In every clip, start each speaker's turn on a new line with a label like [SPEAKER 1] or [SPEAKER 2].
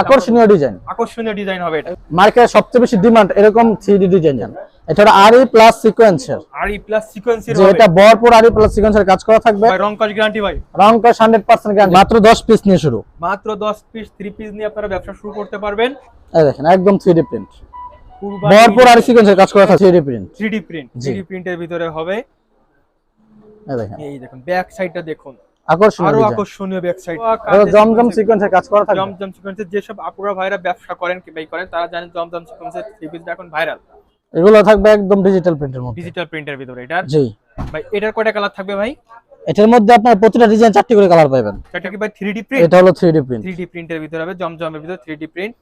[SPEAKER 1] আকর্ষণীয় ডিজাইন
[SPEAKER 2] আকর্ষণীয় ডিজাইন হবে এটা।
[SPEAKER 1] মার্কেটে সবচেয়ে বেশি ডিমান্ড এরকম থ্রি ডি ডিজাইন এটা হলো আরই প্লাস সিকোয়েন্সের
[SPEAKER 2] প্লাস সিকোয়েন্সের হবে।
[SPEAKER 1] এটা বরপুর আরই প্লাস সিকোয়েন্সের কাজ করা থাকবে।
[SPEAKER 2] ভাই রং কাজ গ্যারান্টি ভাই।
[SPEAKER 1] রং কাজ হান্ড্রেড পার্সেন্ট মাত্র দশ পিস নিয়ে শুরু।
[SPEAKER 2] মাত্র 10 পিস 3 পিস নিয়ে আপনারা ব্যবসা শুরু করতে পারবেন।
[SPEAKER 1] এই দেখেন একদম থ্রি ডি প্রিন্ট বরপুর আরই সিকোয়েন্সের কাজ করা থাকবে three D print
[SPEAKER 2] 3D print 3D প্রিন্টের ভিতরে হবে।
[SPEAKER 1] এই দেখেন।
[SPEAKER 2] এই দেখুন ব্যাক সাইডটা দেখুন।
[SPEAKER 1] আকর্ষণীয়
[SPEAKER 2] আকর্ষণীয় ব্যাক
[SPEAKER 1] জমজম সিকোয়েন্সের কাজ করা থাকবে।
[SPEAKER 2] জমজম সিকোয়েন্সের যেসব আপুরা ভাইরা ব্যবসা করেন কি করেন তারা জানেন জমজম সিকোয়েন্সের থ্রি এখন ভাইরাল
[SPEAKER 1] এগুলো থাকবে একদম ডিজিটাল প্রিন্টের মধ্যে।
[SPEAKER 2] ডিজিটাল প্রিন্টের ভিতরে এটার?
[SPEAKER 1] জি।
[SPEAKER 2] ভাই এটার কয়টা কালার থাকবে ভাই?
[SPEAKER 1] এটার মধ্যে আপনার প্রতিটা ডিজাইন চারটি করে কালার পাবেন
[SPEAKER 2] এটা কি ভাই 3D প্রিন্ট
[SPEAKER 1] এটা হলো থ্রি ডি প্রিন্ট
[SPEAKER 2] 3D প্রিন্টের ভিতরে হবে জমজমের ভিতরে 3D প্রিন্ট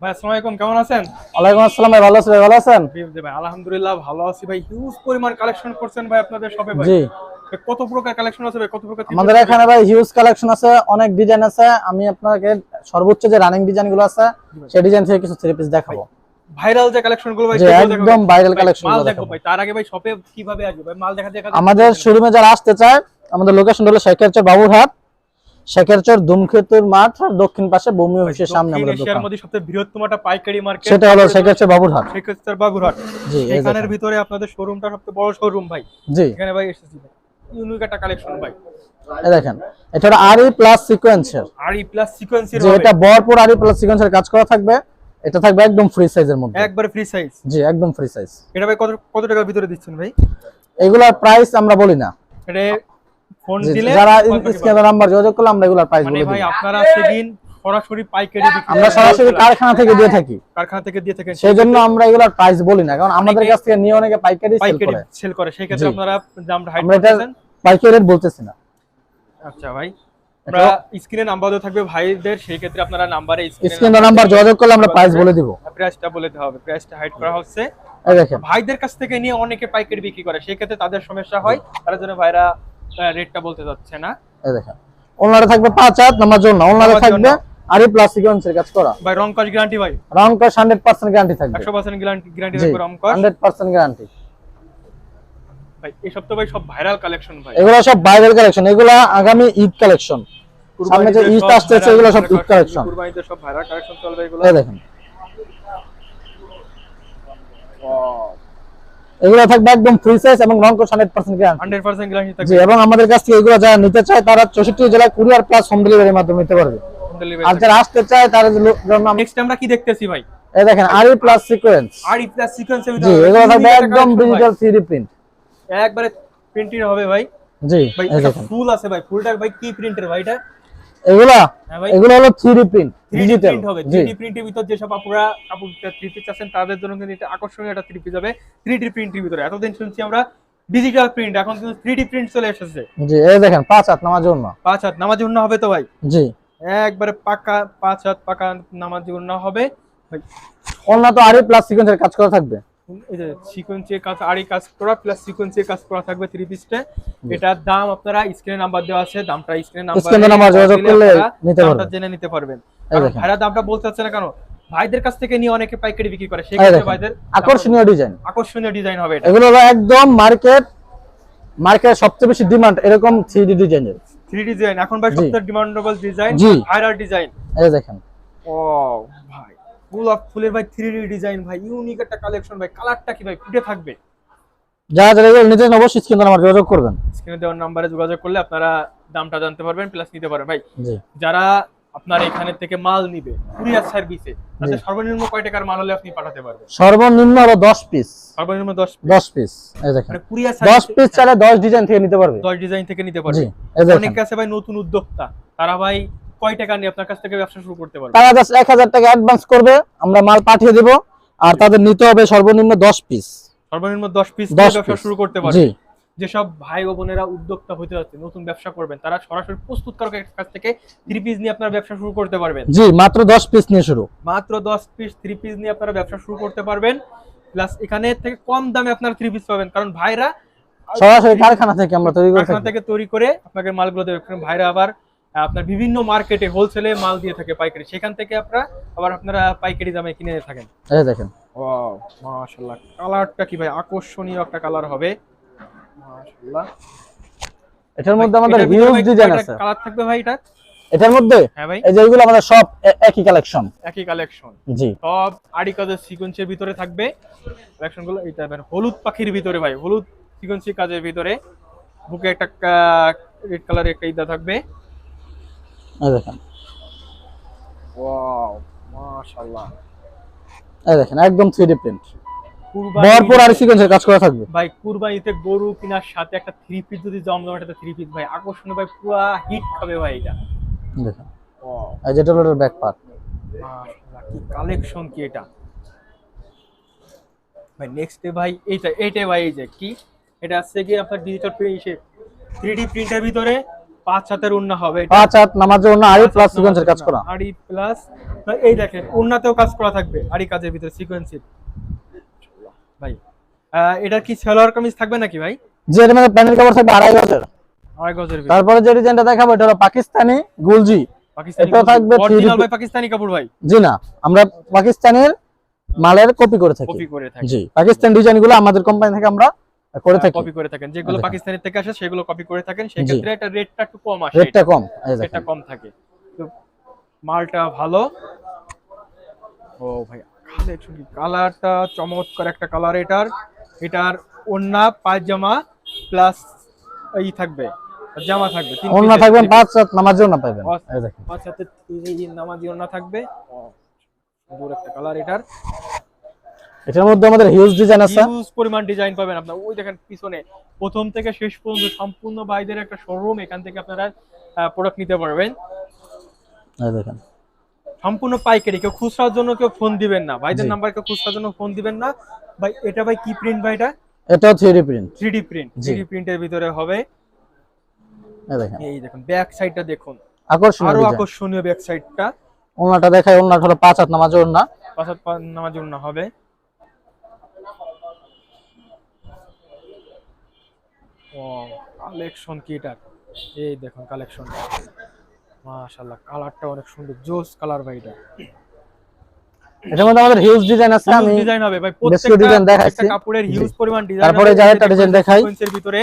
[SPEAKER 2] ভাই আসসালামু আলাইকুম কেমন আছেন?
[SPEAKER 1] ওয়ালাইকুম আসসালাম ভাই ভালো ভাই ভালো আছেন?
[SPEAKER 2] ভাই আলহামদুলিল্লাহ ভালো আছি ভাই। হিউজ পরিমাণ কালেকশন করছেন ভাই আপনাদের শপে ভাই।
[SPEAKER 1] জি।
[SPEAKER 2] ভাই, কত প্রকার কালেকশন আছে কত প্রকার
[SPEAKER 1] আমাদের এখানে ভাই হিউজ কালেকশন আছে অনেক ডিজাইন আছে। আমি আপনাকে সর্বোচ্চ যে রানিং ডিজাইনগুলো আছে সেই ডিজাইন থেকে কিছু থ্রি পিস দেখাবো।
[SPEAKER 2] ভাইরাল যে কালেকশনগুলো ভাই।
[SPEAKER 1] একদম viral
[SPEAKER 2] ভাই,
[SPEAKER 1] collection মালগুলো
[SPEAKER 2] দেখাবো। ভাই তার আগে ভাই শপে কীভাবে আসবে? ভাই মাল দেখা দেখা
[SPEAKER 1] আমাদের শোরুমে যারা আসতে চায় আমাদের লোকেশন হলো শেখেরচর বাবুরহাট। শেখেরচর ধুমক্ষেতুর মাঠ দক্ষিণ পাশে ভূমি অফিসের সামনে আমাদের
[SPEAKER 2] এশিয়ার মধ্যে সবচেয়ে বৃহত্তম একটা পাইকারি মার্কেট
[SPEAKER 1] সেটা হলো শেখেরচর বাবুরহাট।
[SPEAKER 2] শেখের বাবুরহাট।
[SPEAKER 1] জি
[SPEAKER 2] এখানের ভিতরে আপনাদের শোরুমটা সবচেয়ে বড় শোরুম ভাই।
[SPEAKER 1] জি।
[SPEAKER 2] এখানে ভাই এসেছি ভাই। ইউনিক একটা কালেকশন ভাই
[SPEAKER 1] দেখেন এটা আরই প্লাস সিকোয়েন্সের
[SPEAKER 2] আর ই প্লাস সিকোয়েন্সের
[SPEAKER 1] এটা আরই প্লাস সিকোয়েন্সের কাজ করা থাকবে এটা থাকবে একদম ফ্রি সাইজের মধ্যে।
[SPEAKER 2] একবারে ফ্রি সাইজ
[SPEAKER 1] জি একদম ফ্রি সাইজ
[SPEAKER 2] এটা ভাই কত কত টাকার ভিতরে দিচ্ছেন ভাই?
[SPEAKER 1] এগুলার প্রাইস আমরা বলি না।
[SPEAKER 2] এটা ফোন দিলে
[SPEAKER 1] যারা স্ক্যানার নাম্বার যোগাযোগ করলে আমরা এগুলার প্রাইস
[SPEAKER 2] মানে
[SPEAKER 1] বলে
[SPEAKER 2] ভাই আপনারা সেদিন সরাসরি পাইকারি
[SPEAKER 1] আমরা সরাসরি কারখানা থেকে দিয়ে থাকি।
[SPEAKER 2] কারখানা থেকে দিয়ে
[SPEAKER 1] সেই জন্য আমরা এগুলার প্রাইস বলি না কারণ আমাদের কাছ থেকে নিয়ে অনেকে পাইকারি সেল করে।
[SPEAKER 2] সেল করে। সেই ক্ষেত্রে আপনারা হাইড করতেছেন।
[SPEAKER 1] পাইকারি রেট বলতেছি না।
[SPEAKER 2] আচ্ছা ভাই আমরা স্ক্রিনে নাম্বার দেওয়া থাকবে ভাইদের সেই ক্ষেত্রে আপনারা নাম্বারে
[SPEAKER 1] স্ক্রিন নাম্বার যোগাযোগ করলে আমরা প্রাইস বলে দিব।
[SPEAKER 2] প্রাইসটা বলে দেওয়া হবে। প্রাইসটা হাইড করা হচ্ছে।
[SPEAKER 1] এই দেখেন।
[SPEAKER 2] ভাইদের কাছ থেকে নিয়ে অনেকে পাইকারি বিক্রি করে। সেই ক্ষেত্রে তাদের সমস্যা হয় তার জন্য ভাইরা রেটটা বলতে যাচ্ছে না।
[SPEAKER 1] এই দেখেন। ওনারে থাকবে পাঁচ হাত নামার জন্য। ওনারে থাকবে
[SPEAKER 2] জন্য।
[SPEAKER 1] আরই প্লাস সিকোয়েন্সের কাজ করা।
[SPEAKER 2] ভাই রং কাজ গ্যারান্টি ভাই?
[SPEAKER 1] রং হান্ড্রেড পার্সেন্ট গ্যারান্টি থাকবে।
[SPEAKER 2] একশো পার্সেন্ট গ্যারান্টি গ্যারান্টি থাকবে রং কাজ
[SPEAKER 1] হান্ড্রেড পার্সেন্ট গ্যারান্টি
[SPEAKER 2] ভাই এসব তো ভাই সব ভাইরাল কালেকশন ভাই।
[SPEAKER 1] এগুলো সব বাইরের কালেকশন এগুলো আগামী ঈদ কালেকশন সামনে যে ঈদ এগুলো সব ঈদ কালেকশন
[SPEAKER 2] কুরবানিতে সব ভাইরাল কালেকশন চলবে এগুলো?
[SPEAKER 1] এই দেখেন। এগুলো থাকবে একদম ফ্রি সাইজ এবং রং hundred percent guarantee
[SPEAKER 2] hundred percent guarantee
[SPEAKER 1] জি
[SPEAKER 2] থাকবে।
[SPEAKER 1] এবং আমাদের কাছ থেকে এগুলো যারা নিতে চায় তারা চৌষট্টি জেলায় কুরিয়ার প্লাস হোম ডেলিভারির মাধ্যমে নিতে পারবে। আর যারা আসতে চায় তারা জন্য
[SPEAKER 2] নেক্সট আমরা কি দেখতেছি ভাই?
[SPEAKER 1] এই দেখেন আরই প্লাস সিকোয়েন্স
[SPEAKER 2] আর ই প্লাস সিকোয়েন্সের
[SPEAKER 1] জি এগুলো থাকবে একদম ডিজিটাল থ্রি প্রিন্ট
[SPEAKER 2] একবারে প্রিন্টিং হবে ভাই।
[SPEAKER 1] জি
[SPEAKER 2] ফুল আছে ভাই ফুলটা ভাই কি প্রিন্টের ভাই এটা?
[SPEAKER 1] এগুলা?
[SPEAKER 2] হ্যাঁ
[SPEAKER 1] এগুলো হলো থ্রি প্রিন্ট ডিজিটাল
[SPEAKER 2] হবে।
[SPEAKER 1] জি।
[SPEAKER 2] 3D প্রিন্টের ভিতর আপুরা আছেন তাদের জন্য কিন্তু এটা আকর্ষণীয় একটা 3D প্রিন্টের ভিতরে। এতদিন শুনছি আমরা ডিজিটাল প্রিন্ট এখন কিন্তু 3D প্রিন্ট চলে এসেছে।
[SPEAKER 1] জি এই দেখেন পাঁচ হাত নামার জন্য।
[SPEAKER 2] পাঁচ হাত নামাজ জন্য হবে তো ভাই।
[SPEAKER 1] জি।
[SPEAKER 2] একবারে পাকা পাঁচ হাত পাকা নামাজ না হবে।
[SPEAKER 1] অন্য তো আরই প্লাস সিকোয়েন্সের কাজ করা থাকবে।
[SPEAKER 2] এই যে সিকোয়েন্সের কাজ আরই কাজ করা প্লাস সিকোয়েন্সের কাজ করা থাকবে থ্রি পিসটা এটার দাম আপনারা স্ক্রিনে নাম্বার দেওয়া আছে দামটা স্ক্রিনে নাম্বার
[SPEAKER 1] এ number যোগাযোগ করলে নিতে পারবেন।
[SPEAKER 2] জেনে নিতে পারবেন। ভাইরা দামটা বলতে চাচ্ছে না কেন? ভাইদের কাছ থেকে নিয়ে অনেকে পাইকারি বিক্রি করে সেই ক্ষেত্রে ভাইদের
[SPEAKER 1] আকর্ষণীয় ডিজাইন
[SPEAKER 2] আকর্ষণীয় ডিজাইন হবে এটা।
[SPEAKER 1] এগুলো একদম মার্কেট মার্কেট সবচেয়ে বেশি ডিমান্ড এরকম থ্রি ডি ডিজাইনের
[SPEAKER 2] থ্রি ডিজাইন এখন ভাই। সবচেয়ে ডিমান্ডেবল ডিজাইন আইআর ডিজাইন
[SPEAKER 1] এই দেখেন।
[SPEAKER 2] ও ভাই। গোলাপ ফুলের ভাই থ্রি ডি ডিজাইন ভাই। ইউনিক একটা কালেকশন ভাই। কালারটা কি ভাই? ফুটে থাকবে?
[SPEAKER 1] যারা যারা নিতে অবশ্যই স্ক্রিনে আমার যোগাযোগ করবেন।
[SPEAKER 2] স্ক্রিনে দেওয়ার নাম্বারে যোগাযোগ করলে আপনারা দামটা জানতে পারবেন প্লাস নিতে পারবেন। ভাই যারা আপনার এখানে থেকে মাল নিবে কুরিয়ার সার্ভিসে। তাতে সর্বনিম্ন কয় টাকার মাল হলে আপনি পাঠাতে পারবেন?
[SPEAKER 1] সর্বনিম্ন হলো দশ পিস
[SPEAKER 2] সর্বনিম্ন দশ
[SPEAKER 1] দশ পিস এই দেখেন।
[SPEAKER 2] মানে কুরিয়ার
[SPEAKER 1] দশ পিস চাইলে দশ ডিজাইন থেকে নিতে পারবে।
[SPEAKER 2] দশ ডিজাইন থেকে নিতে পারবে। অনেকে আছে ভাই নতুন উদ্যোক্তা তারা ভাই কয় টাকা নিয়ে আপনার কাছ থেকে ব্যবসা শুরু করতে পারবে?
[SPEAKER 1] তারা জাস্ট এক হাজার টাকা অ্যাডভান্স করবে আমরা মাল পাঠিয়ে দেব আর তাদের নিতে হবে সর্বনিম্ন দশ পিস
[SPEAKER 2] সর্বনিম্ন দশ পিস
[SPEAKER 1] দশ
[SPEAKER 2] ব্যবসা শুরু করতে পারবে। যেসব ভাই ও বোনেরা উদ্যোক্তা হতে যাচ্ছে নতুন ব্যবসা করবেন তারা সরাসরি প্রস্তুতকারকের কাছ থেকে থ্রি পিস নিয়ে আপনার ব্যবসা শুরু করতে পারবেন।
[SPEAKER 1] জি মাত্র দশ পিস নিয়ে শুরু।
[SPEAKER 2] মাত্র দশ পিস থ্রি পিস নিয়ে আপনারা ব্যবসা শুরু করতে পারবেন। প্লাস এখানে থেকে কম দামে আপনারা থ্রি পিস পাবেন কারণ ভাইরা
[SPEAKER 1] সরাসরি কারখানা থেকে আমরা তৈরি করে
[SPEAKER 2] কারখানা
[SPEAKER 1] থেকে।
[SPEAKER 2] তৈরি করে আপনাকে মালগুলো দেবে। কারণ ভাইরা আবার আপনার বিভিন্ন মার্কেটে হোলসেলে মাল দিয়ে থাকে পাইকারি। সেখান থেকে আপনারা আবার আপনারা পাইকারি দামে কিনে থাকেন।
[SPEAKER 1] এই দেখেন।
[SPEAKER 2] ওয়াও মাশাআল্লাহ কালারটা কি ভাই? আকর্ষণীয় একটা কালার হবে। মাশাআল্লাহ।
[SPEAKER 1] এটার মধ্যে আমাদের হিউজ ডিজাইন আছে।
[SPEAKER 2] কালার থাকবে ভাই এটা?
[SPEAKER 1] এটার মধ্যে?
[SPEAKER 2] হ্যাঁ ভাই।
[SPEAKER 1] এই যে এগুলো আমাদের সব একই কালেকশন
[SPEAKER 2] একই কালেকশন
[SPEAKER 1] জি।
[SPEAKER 2] সব আড়ি কাজের সিকোয়েন্সের ভিতরে থাকবে। কালেকশনগুলো এটা মানে হলুদ পাখির ভিতরে ভাই হলুদ সিকোয়েন্সি কাজের ভিতরে। বুকে একটা রেড কালারের একটা ইদা থাকবে।
[SPEAKER 1] এই দেখেন।
[SPEAKER 2] ওয়াও মাশাআল্লাহ।
[SPEAKER 1] এই দেখেন একদম থ্রি ডি প্রিন্ট
[SPEAKER 2] কুরবানি
[SPEAKER 1] ভরপুর আর সিকোয়েন্সের কাজ করা থাকবে?
[SPEAKER 2] ভাই কুরবানিতে গরু কেনার সাথে একটা থ্রি পিস যদি জমজম একটা থ্রি পিস ভাই আকর্ষণীয় ভাই পুরা হিট খাবে ভাই এটা।
[SPEAKER 1] দেখেন।
[SPEAKER 2] ওয়াও
[SPEAKER 1] যেটা হলো ব্যাক পার্ট
[SPEAKER 2] কি কালেকশন কি এটা? ভাই নেক্সট ভাই এইটা ভাই এই যে কি? এটা আছে কি আপনার ডিজিটাল প্রিন্ট প্রিন্টের ভিতরে পাঁচ হাতের উন্না হবে।
[SPEAKER 1] পাঁচ হাত নামার জন্য আড়ি প্লাস সিকোয়েন্সের কাজ করা।
[SPEAKER 2] আড়ি প্লাস এই দেখেন উন্নাতেও কাজ করা থাকবে আড়ি কাজের ভিতরে সিকোয়েন্সের ভাই। এটার কি সেলোয়ার কামিজ থাকবে নাকি ভাই?
[SPEAKER 1] যে এর প্যানেল কভার থাকবে আড়াই গজের।
[SPEAKER 2] আড়াই গজের
[SPEAKER 1] তারপরে যে ডিজাইনটা দেখাবো এটা হলো পাকিস্তানি গুলজি। থাকবে
[SPEAKER 2] অরিজিনাল ভাই পাকিস্তানি কাপড় ভাই।
[SPEAKER 1] জি না আমরা পাকিস্তানের মালের কপি করে থাকি।
[SPEAKER 2] কপি করে থাকে।
[SPEAKER 1] জি পাকিস্তান ডিজাইনগুলো আমাদের কোম্পানি থেকে আমরা করে থাকি।
[SPEAKER 2] কপি করে থাকেন। যেগুলো
[SPEAKER 1] দেখেন।
[SPEAKER 2] পাকিস্তানি থেকে আসে সেগুলো কপি করে থাকেন। সেক্ষেত্রে এটা রেটটা একটু কম আসে।
[SPEAKER 1] রেটটা কম
[SPEAKER 2] রেটটা কম থাকে। তো মালটা ভালো। ও ভাই কালেকশন কালারটা চমৎকার একটা কালার এটার। এটার ওন্না পায়জামা প্লাস এই থাকবে জামা থাকবে three
[SPEAKER 1] পাঁচ পাবেন।
[SPEAKER 2] পাঁচ- নামাজি ওন্না থাকবে। সুন্দর একটা কালার এটার।
[SPEAKER 1] এটার মধ্যে আমাদের হিউজ ডিজাইন আছে।
[SPEAKER 2] হিউজ পরিমাণ ডিজাইন পাবেন আপনার। ওই দেখেন পিছনে প্রথম থেকে শেষ পর্যন্ত সম্পূর্ণ বাইদের একটা শোরুম এখান থেকে আপনারা প্রোডাক্ট নিতে পারবেন।
[SPEAKER 1] দেখেন।
[SPEAKER 2] সম্পূর্ণ পাইকারি কেউ খুচরার জন্য কেউ ফোন দিবেন না। ভাইদের নাম্বার কেউ খুচরার জন্য ফোন দিবেন না। ভাই এটা ভাই কি প্রিন্ট ভাই এটা?
[SPEAKER 1] এটা three print
[SPEAKER 2] three D print
[SPEAKER 1] জি।
[SPEAKER 2] থ্রি প্রিন্টের ভিতরে হবে।
[SPEAKER 1] এই দেখেন।
[SPEAKER 2] এই দেখুন ব্যাক সাইডটা দেখুন।
[SPEAKER 1] আকর্ষণীয় আরও
[SPEAKER 2] আকর্ষণীয় ব্যাক সাইডটা
[SPEAKER 1] ওনাটা দেখাই ওনাটা হলো পাঁচ হাত নামার জন্য
[SPEAKER 2] পাঁচাত নামার জন্য হবে। ও কালেকশন কি এটা এই দেখুন কালেকশন মাশাআল্লাহ কালারটা অনেক সুন্দর জোস কালার ভাই এটা।
[SPEAKER 1] এটার মধ্যে আমাদের হিউজ ডিজাইন আছে আমি
[SPEAKER 2] ডিজাইন হবে ভাই প্রত্যেকটা
[SPEAKER 1] design দেখাচ্ছি।
[SPEAKER 2] কাপড়ের হিউজ পরিমাণ ডিজাইন
[SPEAKER 1] তারপরে যে design দেখাই।
[SPEAKER 2] এর ভিতরে।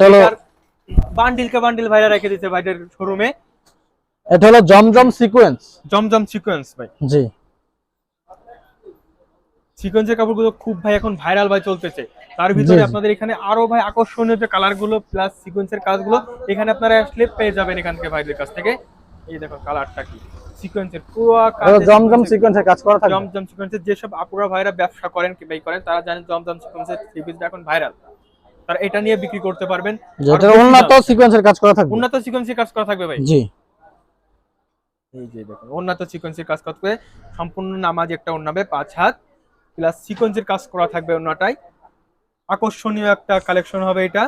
[SPEAKER 1] চলো
[SPEAKER 2] বান্ডিল কে বান্ডিল ভাইরা রেখে দিতে ভাইদের শোরুমে
[SPEAKER 1] এটা হলো জমজম সিকোয়েন্স
[SPEAKER 2] জমজম সিকোয়েন্স ভাই।
[SPEAKER 1] জি।
[SPEAKER 2] সিকোয়েন্সের কাপড়গুলো খুব ভাই এখন ভাইরাল ভাই চলতেছে। তার ভিতরে। আপনাদের এখানে আরও ভাই আকর্ষণীয় যে কালারগুলো প্লাস সিকোয়েন্সের কাজগুলো এখানে আপনারা আসলে পেয়ে যাবেন এখান থেকে ভাইদের কাছ থেকে। এই দেখুন কালারটা কি? সিকোয়েন্সের পুরো
[SPEAKER 1] জমজম সিকোয়েন্সের কাজ করা থাকবে
[SPEAKER 2] জমজম সিকোয়েন্সের যেসব আপুরা ভাইরা ব্যবসা করেন কি ভাই করেন তারা জানেন জমজম সিকোয়েন্সের থ্রি এখন ভাইরাল তারা এটা নিয়ে বিক্রি করতে পারবেন।
[SPEAKER 1] যেটার উন্নত সিকোয়েন্সের কাজ করা থাকবে।
[SPEAKER 2] উন্নত সিকোয়েন্সের কাজ করা থাকবে ভাই।
[SPEAKER 1] জি।
[SPEAKER 2] এই যে দেখুন উন্নত সিকোয়েন্সের কাজ করতে সম্পূর্ণ নামাজ একটা অন্যাবে পাঁচ হাত। প্লাস সিকোয়েন্সের কাজ করা থাকবে অন্যটাই আকর্ষণীয় একটা কালেকশন হবে এটা।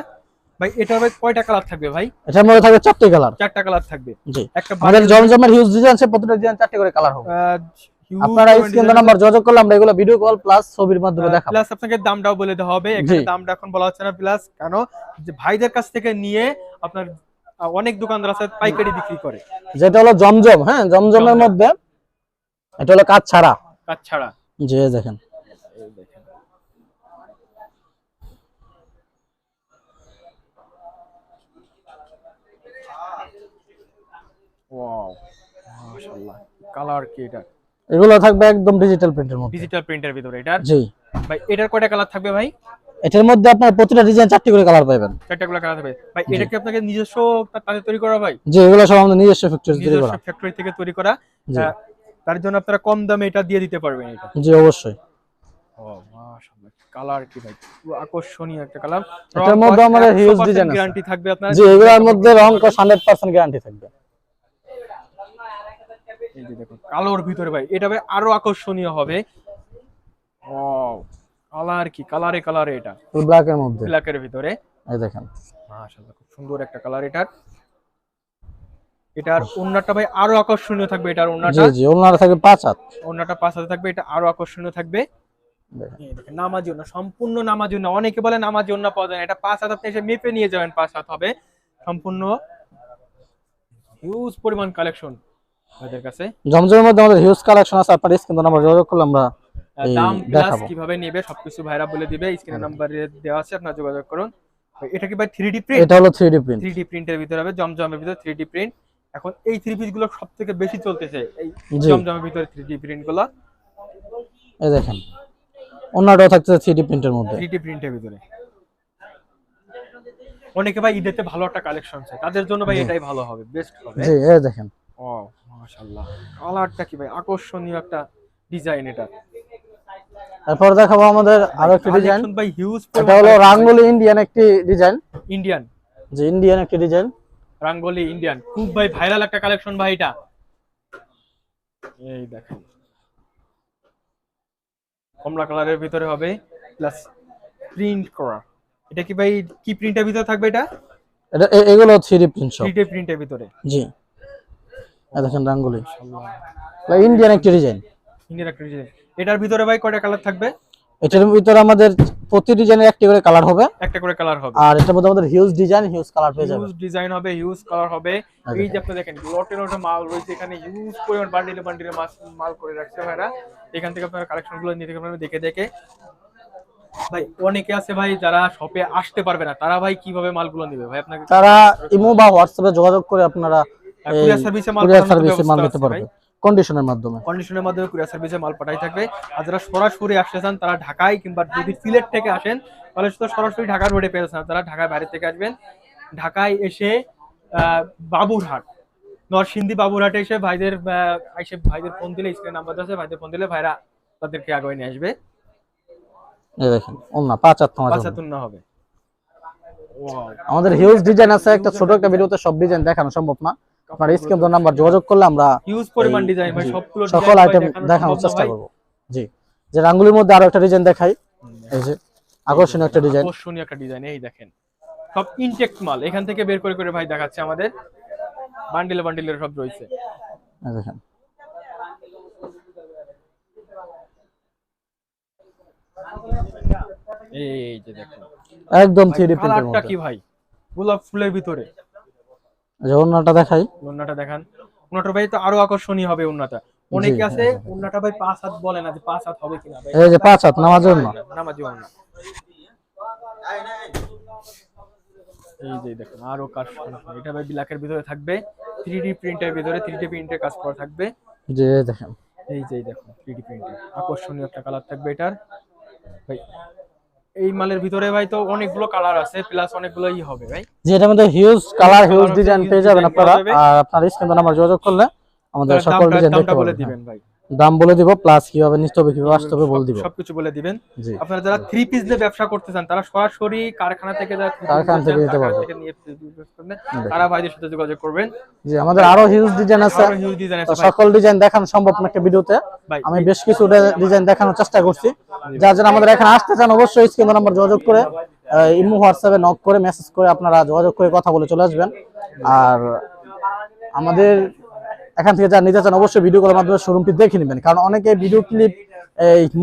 [SPEAKER 2] ভাই এটা ভাই কয়টা কালার থাকবে ভাই?
[SPEAKER 1] এটার মধ্যে থাকবে চারটি কালার
[SPEAKER 2] চারটা কালার থাকবে।
[SPEAKER 1] জি।
[SPEAKER 2] একটা
[SPEAKER 1] আমাদের জমজমের হিউজ ডিজাইন আছে প্রতিটা ডিজাইন চারটি করে কালার হবে। আপনারা স্ক্রিন নাম্বার যোগাযোগ করলে আমরা এগুলো ভিডিও কল প্লাস ছবির মাধ্যমে দেখাবো।
[SPEAKER 2] প্লাস আপনাকে দামটাও বলে দেওয়া হবে।
[SPEAKER 1] জি।
[SPEAKER 2] দামটা এখন বলা হচ্ছে না প্লাস কেন? যে ভাইদের কাছ থেকে নিয়ে আপনার অনেক দোকানদার আছে পাইকারি বিক্রি করে।
[SPEAKER 1] যেটা হলো জমজম হ্যাঁ জমজমের মধ্যে এটা হলো কাজ ছাড়া।
[SPEAKER 2] কাজ ছাড়া।
[SPEAKER 1] জি দেখেন।
[SPEAKER 2] ওয়াও মাশাআল্লাহ। কালার কি এটা?
[SPEAKER 1] এগুলো থাকবে একদম ডিজিটাল প্রিন্টের মধ্যে।
[SPEAKER 2] ডিজিটাল প্রিন্টের ভিতরে এটার?
[SPEAKER 1] জি।
[SPEAKER 2] ভাই এটার কয়টা কালার থাকবে ভাই?
[SPEAKER 1] এটার মধ্যে আপনার প্রতিটা ডিজাইন চারটি করে কালার পাবেন
[SPEAKER 2] চারটা গুলো কালার থাকবে। ভাই এটা কি আপনাকে নিজস্ব তাদের তৈরি করা ভাই
[SPEAKER 1] জি এগুলো সব আমাদের নিজস্ব ফ্যাক্টরি তৈরি
[SPEAKER 2] নিজস্ব ফ্যাক্টরি থেকে তৈরি করা। তার জন্য আপনারা কম দামে এটা দিয়ে দিতে পারবেন এটা।
[SPEAKER 1] জি অবশ্যই।
[SPEAKER 2] ও মাশাআল্লাহ। কালার কি ভাই? পুরো আকর্ষণীয় একটা কালার
[SPEAKER 1] এটার মধ্যে আমাদের huge design আছে।
[SPEAKER 2] গ্যারান্টি থাকবে আপনার।
[SPEAKER 1] জি এগুলোর মধ্যে রং কস হান্ড্রেড পার্সেন্ট গ্যারান্টি থাকবে।
[SPEAKER 2] এই যে দেখুন কালোর ভিতরে ভাই এটা ভাই আরও আকর্ষণীয় হবে। ওয়াও কালার কি? কালারে কালারে এটা।
[SPEAKER 1] ব্ল্যাক এর মধ্যে।
[SPEAKER 2] ব্ল্যাকের ভিতরে।
[SPEAKER 1] এই দেখেন।
[SPEAKER 2] মাশাআল্লাহ খুব সুন্দর একটা কালার এটার। এটার ওন্নাটা ভাই আরও আকর্ষণীয় থাকবে এটার ওন্নাটা
[SPEAKER 1] জি ওনারা থাকবে পাঁচ হাত।
[SPEAKER 2] ওন্নাটা পাঁচ হাতে থাকবে এটা আরও আকর্ষণীয় থাকবে। নামাজি ওন্না সম্পূর্ণ নামাজি ওন্না অনেকে বলে নামাজি ওন্না পাওয়া যায় এটা পাঁচ হাত আপনি এসে মেপে নিয়ে যাবেন পাঁচ হাত হবে। সম্পূর্ণ হিউজ পরিমাণ কালেকশন ওদের কাছে।
[SPEAKER 1] জমজমের মধ্যে আমাদের হিউজ কালেকশন আছে আপনার স্ক্রিন নাম্বার যোগাযোগ করলে আমরা
[SPEAKER 2] দাম প্লাস কীভাবে নেবে সবকিছু ভাইরা বলে দিবে স্ক্রিনে নাম্বারে দেওয়া আছে আপনারা যোগাযোগ করুন। এটা কি ভাই থ্রি ডি প্রিন্ট
[SPEAKER 1] এটা হলো three D print
[SPEAKER 2] three D প্রিন্টের ভিতরে হবে জমজমের ভিতরে থ্রি ডি প্রিন্ট এখন এই থ্রি পিসগুলো সব থেকে বেশি চলতেছে এই জমজমের ভিতরে থ্রি ডি প্রিন্টগুলো।
[SPEAKER 1] এই দেখেন অন্যটাও থাকছে থ্রি ডি প্রিন্টের মধ্যে।
[SPEAKER 2] থ্রি ডি প্রিন্টের ভিতরে। অনেকে ভাই ঈদেতে ভালো একটা কালেকশন চায় তাদের জন্য ভাই এটাই ভালো হবে বেস্ট হবে।
[SPEAKER 1] জি এই দেখেন।
[SPEAKER 2] ও মাশাআল্লাহ। কালারটা কি ভাই? আকর্ষণীয় একটা ডিজাইন এটা।
[SPEAKER 1] তারপর দেখাবো আমাদের আরও একটি ডিজাইন।
[SPEAKER 2] ভাই হিউজ
[SPEAKER 1] এটা হলো রাঙ্গুলি ইন্ডিয়ান একটি ডিজাইন।
[SPEAKER 2] ইন্ডিয়ান
[SPEAKER 1] যে ইন্ডিয়ান একটি ডিজাইন।
[SPEAKER 2] রাঙ্গলি ইন্ডিয়ান খুব ভাই ভাইরাল একটা কালেকশন ভাই এটা। এই দেখেন। কমলা কালারের ভিতরে হবে প্লাস প্রিন্ট করা। এটা কি ভাই কি প্রিন্টের ভিতরে থাকবে এটা?
[SPEAKER 1] এটা এগুলো থ্রি ডি প্রিন্ট সব
[SPEAKER 2] থ্রি ডি প্রিন্টের ভিতরে।
[SPEAKER 1] জি। দেখেন রাঙ্গুলি ইন্ডিয়ান একটি ডিজাইন
[SPEAKER 2] ইন্ডিয়ান একটা ডিজাইন এটার ভিতরে ভাই কয়টা কালার থাকবে?
[SPEAKER 1] এটার ভিতরে আমাদের প্রতি ডিজাইনের একটি করে কালার হবে।
[SPEAKER 2] একটা করে কালার হবে।
[SPEAKER 1] আর এটার মধ্যে আমাদের হিউজ ডিজাইন হিউজ কালার পেয়ে যাবে।
[SPEAKER 2] হিউজ ডিজাইন হবে হিউজ কালার হবে।
[SPEAKER 1] আচ্ছা।
[SPEAKER 2] এই যে আপনি দেখেন লটে লটে মাল রয়েছে এখানে হিউজ পরিমাণ বান্ডিলে বান্ডিলে মাছ মাল করে রাখছে ভাইরা। এখান থেকে আপনারা কালেকশনগুলো নিতে পারবেন দেখে দেখে। ভাই অনেকে আছে ভাই যারা শপে আসতে পারবে না তারা ভাই কীভাবে মালগুলো নেবে? ভাই আপনাকে
[SPEAKER 1] তারা ইমো বা হোয়াটসঅ্যাপে যোগাযোগ করে আপনারা
[SPEAKER 2] কুরিয়ার সার্ভিসে মাল
[SPEAKER 1] কুরিয়ার সার্ভিসে মাল নিতে পারবে। কন্ডিশনের মাধ্যমে।
[SPEAKER 2] কন্ডিশনের মাধ্যমে কুরিয়ার সার্ভিসে মাল পাঠাই থাকবে। আর যারা সরাসরি আসতে চান তারা ঢাকায় কিংবা যদি সিলেট থেকে আসেন তাহলে তো সরাসরি ঢাকার রোডে পেয়ে যাচ্ছেন। তারা ঢাকার বাইরে থেকে আসবেন। ঢাকায় এসে বাবুরহাট নরসিংদী বাবুরহাটে এসে ভাইদের এসে ভাইদের ফোন দিলে স্ক্রিন নাম্বার আছে ভাইদের ফোন দিলে ভাইরা তাদেরকে আগে নিয়ে আসবে।
[SPEAKER 1] এই দেখেন ওনা পাঁচ
[SPEAKER 2] বাচ্চা হবে।
[SPEAKER 1] আমাদের হিউজ ডিজাইন আছে একটা ছোট একটা ভিডিওতে সব ডিজাইন দেখানো সম্ভব না। আপনার স্ক্রিন নাম্বার যোগাযোগ করলে আমরা
[SPEAKER 2] হিউজ পরিমাণ ডিজাইন
[SPEAKER 1] জি,
[SPEAKER 2] সবগুলো
[SPEAKER 1] সকল আইটেম দেখানোর চেষ্টা। করব। জি যে রাঙ্গুলির মধ্যে আরও একটা ডিজাইন দেখাই। এই যে আকর্ষণীয় একটা ডিজাইন
[SPEAKER 2] আকর্ষণীয় একটা ডিজাইন এই দেখেন। সব ইনটেক্ট মাল এখান থেকে বের করে করে ভাই দেখাচ্ছে আমাদের। বান্ডিলে বান্ডিলের সব রয়েছে।
[SPEAKER 1] এই দেখেন।
[SPEAKER 2] এই যে দেখুন।
[SPEAKER 1] একদম থ্রি প্রিন্টের মধ্যে।
[SPEAKER 2] কি ভাই? গোলাপ ফুলের ভিতরে।
[SPEAKER 1] যে ওনাটা দেখাই।
[SPEAKER 2] ওন্নাটা দেখান। ওন্নাটা ভাই তো আরও আকর্ষণীয় হবে ওন্নাটা অনেকে আছে ওন্নাটা ভাই পাঁচ হাত বলে না যে পাঁচ হাত হবে কিনা ভাই।
[SPEAKER 1] এই যে পাঁচ হাত নামার জন্য
[SPEAKER 2] নামাজি ওন্না এই যে দেখুন আরও কাজ এটা ভাই ব্ল্যাকের ভিতরে থাকবে থ্রি ডি প্রিন্টের ভিতরে থ্রি ডি প্রিন্টের কাজ করা থাকবে।
[SPEAKER 1] যে এই দেখেন।
[SPEAKER 2] এই যে দেখুন থ্রি ডি প্রিন্টের আকর্ষণীয় একটা কালার থাকবে এটার। ভাই এই মালের ভিতরে ভাই তো অনেকগুলো কালার আছে প্লাস অনেকগুলো ই হবে ভাই
[SPEAKER 1] যে এটার মধ্যে হিউজ কালার হিউজ ডিজাইন পেয়ে যাবেন আপনারা। আর আপনার স্ক্রিন নাম্বার যোগাযোগ করলে আমাদের সকল ডিজাইন দেখতে
[SPEAKER 2] পাবেন। ভাই।
[SPEAKER 1] দাম বলে দিব প্লাস কীভাবে নিতে হবে কীভাবে আসতে হবে বলে দিব।
[SPEAKER 2] সব- সবকিছু বলে দিবেন। আপনারা যারা থ্রি পিস দিয়ে ব্যবসা করতে চান তারা সরাসরি কারখানা থেকে যারা
[SPEAKER 1] কারখানা থেকে
[SPEAKER 2] নিতে
[SPEAKER 1] পারবে।
[SPEAKER 2] তারা ভাইদের সাথে যোগাযোগ করবেন।
[SPEAKER 1] জি আমাদের আরও হিউজ ডিজাইন আছে।
[SPEAKER 2] হিউজ ডিজাইন আছে
[SPEAKER 1] সকল ডিজাইন দেখানো সম্ভব না একটা ভিডিওতে আমি বেশ কিছু ডিজাইন দেখানোর চেষ্টা করছি। যারা যারা আমাদের এখানে আসতে চান অবশ্যই স্ক্রিন নাম্বার যোগাযোগ করে ইমো হোয়াটসঅ্যাপে নক করে মেসেজ করে আপনারা যোগাযোগ করে কথা বলে চলে আসবেন। আর আমাদের এখান থেকে যারা নিতে চান অবশ্যই ভিডিও কলের মাধ্যমে শোরুমটি দেখে নেবেন। কারণ অনেকে ভিডিও ক্লিপ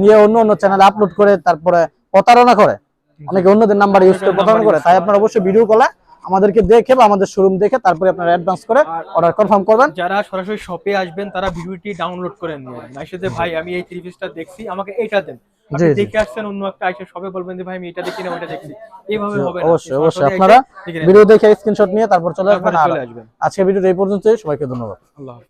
[SPEAKER 1] নিয়ে অন্য অন্য চ্যানেলে আপলোড করে তারপরে প্রতারণা করে। অনেকে অন্যদের নাম্বার ইউজ করে প্রতারণা করে। তাই আপনারা অবশ্যই ভিডিও কলে আমাদেরকে দেখে বা আমাদের শোরুম দেখে তারপরে আপনারা অ্যাডভান্স করে অর্ডার কনফার্ম করবেন।
[SPEAKER 2] যারা সরাসরি শপে আসবেন তারা ভিডিওটি ডাউনলোড করে নিয়ে না এসে ভাই আমি এই থ্রি পিসটা দেখছি আমাকে এইটা দেন। আপনি
[SPEAKER 1] জি, জি।
[SPEAKER 2] দেখে আসছেন অন্য একটা এসে শপে বলবেন যে ভাই আমি এটা দেখি না ওটা দেখছি। এইভাবে হবে
[SPEAKER 1] অবশ্যই, অবশ্যই। আপনারা ভিডিও দেখে স্ক্রিনশট নিয়ে তারপর চলে আসবেন
[SPEAKER 2] চলে আসবেন।
[SPEAKER 1] আজকে ভিডিওটা এই পর্যন্তই। সবাইকে ধন্যবাদ।
[SPEAKER 2] আল্লাহ।